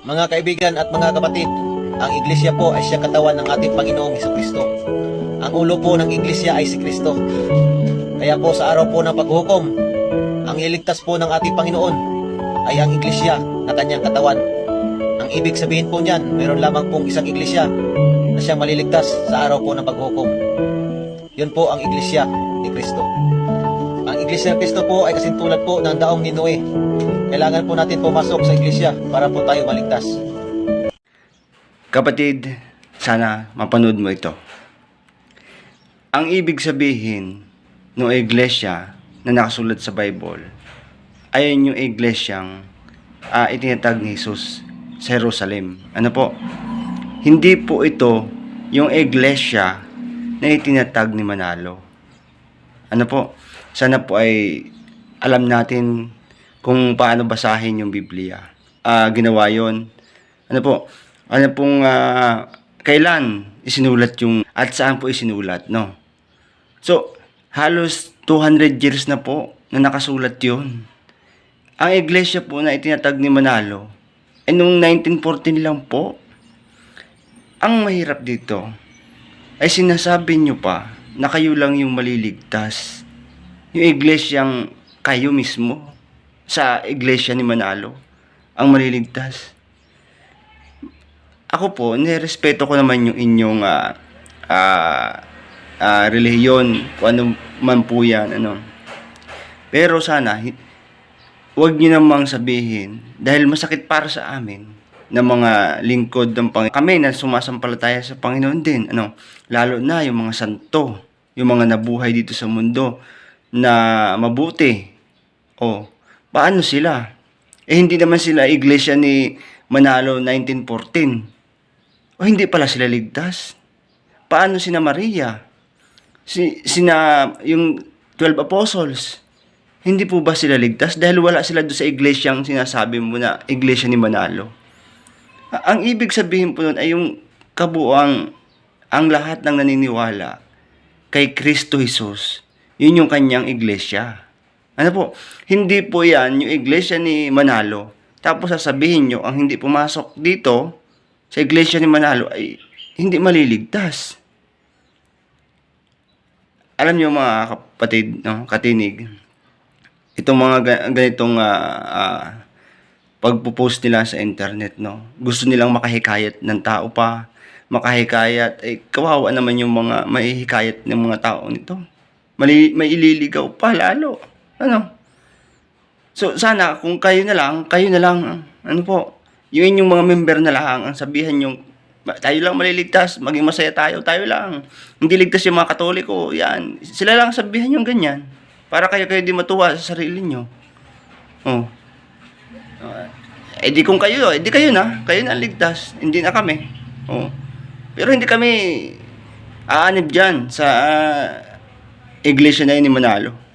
Mga kaibigan at mga kapatid, ang iglesia po ay siya katawan ng ating Panginoong Heso Kristo. Ang ulo po ng iglesia ay si Kristo. Kaya po sa araw po ng paghukom, ang iligtas po ng ating Panginoon ay ang iglesia na kanyang katawan. Ang ibig sabihin po niyan, mayroon lamang pong isang iglesia na siyang maliligtas sa araw po ng paghukom. Yun po ang iglesia ni Kristo. Ang iglesia ni Kristo po ay kasintulad po ng daong ni Noe. Kailangan po natin pumasok sa iglesia para po tayo maligtas. Kapatid, sana mapanood mo ito. Ang ibig sabihin ng iglesia na nakasulat sa Bible ay yung iglesyang uh, itinatag ni Jesus sa Jerusalem. Ano po? Hindi po ito yung iglesia na itinatag ni Manalo. Ano po? Sana po ay alam natin kung paano basahin yung Biblia. Ah, ginawa yon. Ano po? Ano pong ah, kailan isinulat yung at saan po isinulat, no? So, halos 200 years na po na nakasulat yon. Ang iglesia po na itinatag ni Manalo ay noong 1914 lang po. Ang mahirap dito ay sinasabi nyo pa na kayo lang yung maliligtas. Yung iglesyang kayo mismo sa iglesia ni Manalo ang maliligtas. Ako po, nirespeto ko naman yung inyong ah ah, ah, relihiyon, kung ano man po yan, ano. Pero sana, huwag niyo namang sabihin, dahil masakit para sa amin, ng mga lingkod ng Panginoon. Kami na sumasampalataya sa Panginoon din, ano, lalo na yung mga santo, yung mga nabuhay dito sa mundo na mabuti. O, paano sila? Eh, hindi naman sila iglesia ni Manalo 1914. O, hindi pala sila ligtas. Paano sina Maria? Si, sina, yung 12 apostles. Hindi po ba sila ligtas? Dahil wala sila doon sa iglesyang sinasabi mo na iglesia ni Manalo. Ang ibig sabihin po nun ay yung kabuang ang lahat ng naniniwala kay Kristo Jesus. Yun yung kanyang iglesia. Ano po? Hindi po yan yung iglesia ni Manalo. Tapos sasabihin nyo, ang hindi pumasok dito sa iglesia ni Manalo ay hindi maliligtas. Alam nyo mga kapatid, no, katinig, itong mga ga- ganitong ah, ah, pagpo-post nila sa internet, no? Gusto nilang makahikayat ng tao pa, makahikayat, eh, kawawa naman yung mga mahihikayat ng mga tao nito. Mali, may ililigaw pa lalo. Ano? So, sana, kung kayo na lang, kayo na lang, ano po, yung inyong mga member na lang, ang sabihan yung, "Ba- tayo lang maliligtas, maging masaya tayo, tayo lang. Hindi ligtas yung mga katoliko, yan. Sila lang sabihan yung ganyan. Para kayo kayo di matuwa sa sarili nyo. Oh. Eh di kung kayo, eh di kayo na. Kayo na ligtas. Hindi na kami. Oh. Pero hindi kami aanib dyan sa ah, iglesia na yun ni Manalo.